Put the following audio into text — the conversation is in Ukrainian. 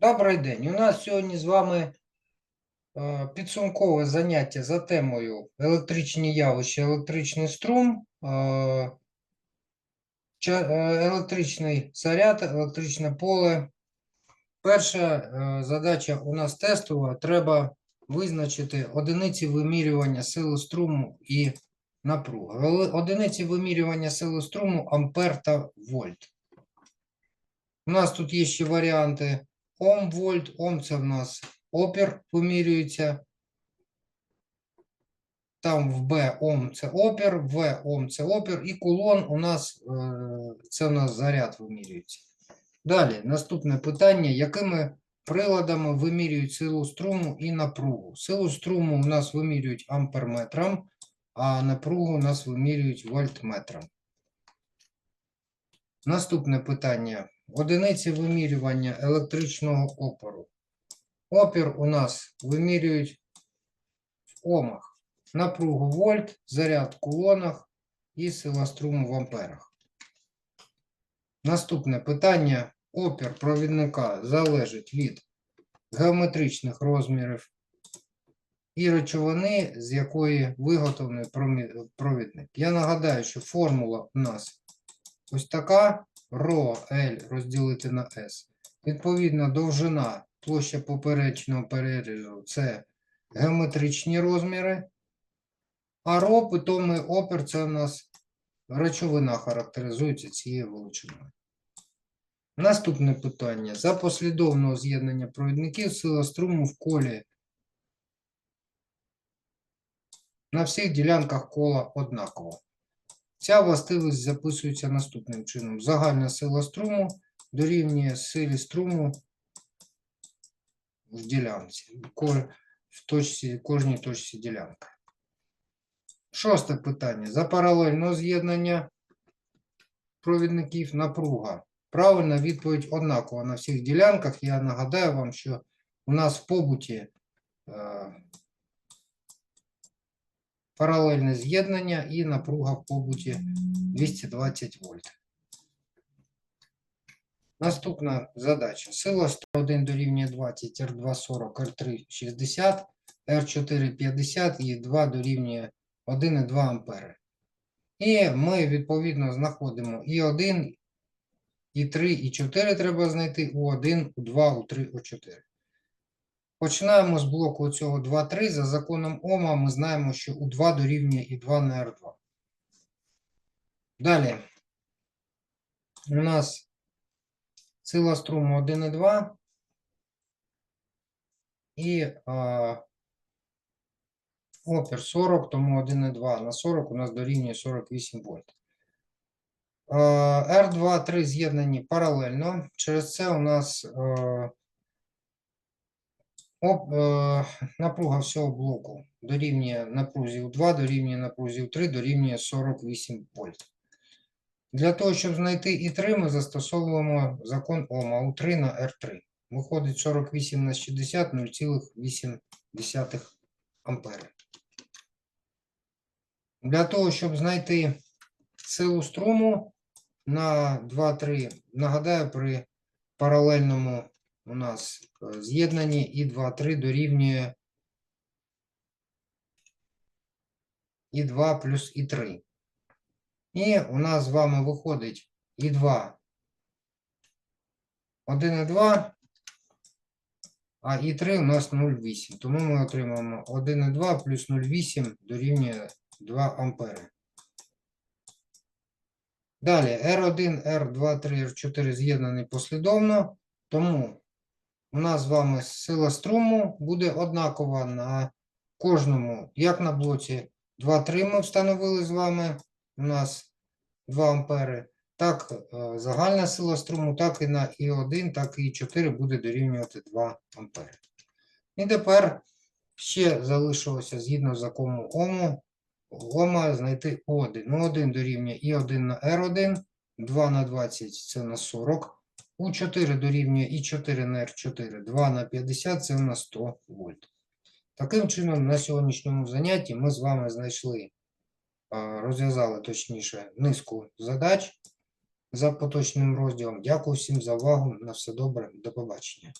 Добрий день. У нас сьогодні з вами е, підсумкове заняття за темою електричні явища, електричний струм, е, е, електричний заряд, електричне поле. Перша задача у нас тестова. Треба визначити одиниці вимірювання сили струму і напруги. Одиниці вимірювання сили струму ампер та вольт. У нас тут є ще варіанти Ом, вольт, Ом це в нас опір вимірюється. Там в Б Ом це опір, в Ом це опір, і кулон у нас е, це у нас заряд вимірюється. Далі, наступне питання: якими приладами вимірюють силу струму і напругу? Силу струму у нас вимірюють амперметром, а напругу у нас вимірюють вольтметром. Наступне питання. Одиниці вимірювання електричного опору. Опір у нас вимірюють в омах. Напругу вольт, заряд в кулонах і сила струму в амперах. Наступне питання. Опір провідника залежить від геометричних розмірів і речовини, з якої виготовлений провідник. Я нагадаю, що формула у нас ось така. Ро L розділити на S. Відповідно, довжина площа поперечного перерізу це геометричні розміри. А ро питомий опір це у нас речовина характеризується цією величиною. Наступне питання. За послідовного з'єднання провідників сила струму в колі на всіх ділянках кола однакова. Ця властивість записується наступним чином. Загальна сила струму дорівнює силі струму в ділянці, в точці, кожній точці ділянки. Шосте питання. За паралельного з'єднання провідників напруга. Правильна відповідь однакова на всіх ділянках. Я нагадаю вам, що у нас в побуті е, паралельне з'єднання і напруга в побуті 220 вольт. Наступна задача. Сила 101 дорівнює 20, R2 40, R3 60, R4 50 і 2 дорівнює 1,2 ампери. І ми відповідно знаходимо і 1, і 3, і 4 треба знайти у 1, у 2, у 3, у 4. Починаємо з блоку цього 2-3. За законом Ома ми знаємо, що у 2 дорівнює і 2 на R2. Далі. У нас сила струму 1,2 і а, опір 40, тому 1,2 на 40 у нас дорівнює 48 вольт. R2, 3 з'єднані паралельно. Через це у нас е, Оп, е, напруга всього блоку дорівнює напрузі у 2, дорівнює напрузі у 3, дорівнює 48 вольт. Для того, щоб знайти і 3, ми застосовуємо закон Ома у 3 на R3. Виходить 48 на 60, 0,8 ампери. Для того, щоб знайти силу струму на 2-3, нагадаю, при паралельному у нас е, з'єднані і 2, 3 дорівнює і 2 плюс і 3. І у нас з вами виходить і 2, 1 і 2, а і 3 у нас 0,8. Тому ми отримаємо 1 і 2 плюс 0,8 дорівнює 2 ампери. Далі R1, R2, 3, R4 з'єднані послідовно, тому у нас з вами сила струму буде однакова на кожному, як на блоці 2-3 ми встановили з вами, у нас 2 ампери, так е, загальна сила струму, так і на І1, так і І4 буде дорівнювати 2 ампери. І тепер ще залишилося згідно з закону Ому, Ома знайти О1. Ну, 1 дорівнює І1 на R1, 2 на 20 це на 40. У4 дорівнює і 4 на Р4, 2 на 50 це у нас 100 вольт. Таким чином, на сьогоднішньому занятті ми з вами знайшли, розв'язали точніше низку задач за поточним розділом. Дякую всім за увагу. На все добре. До побачення.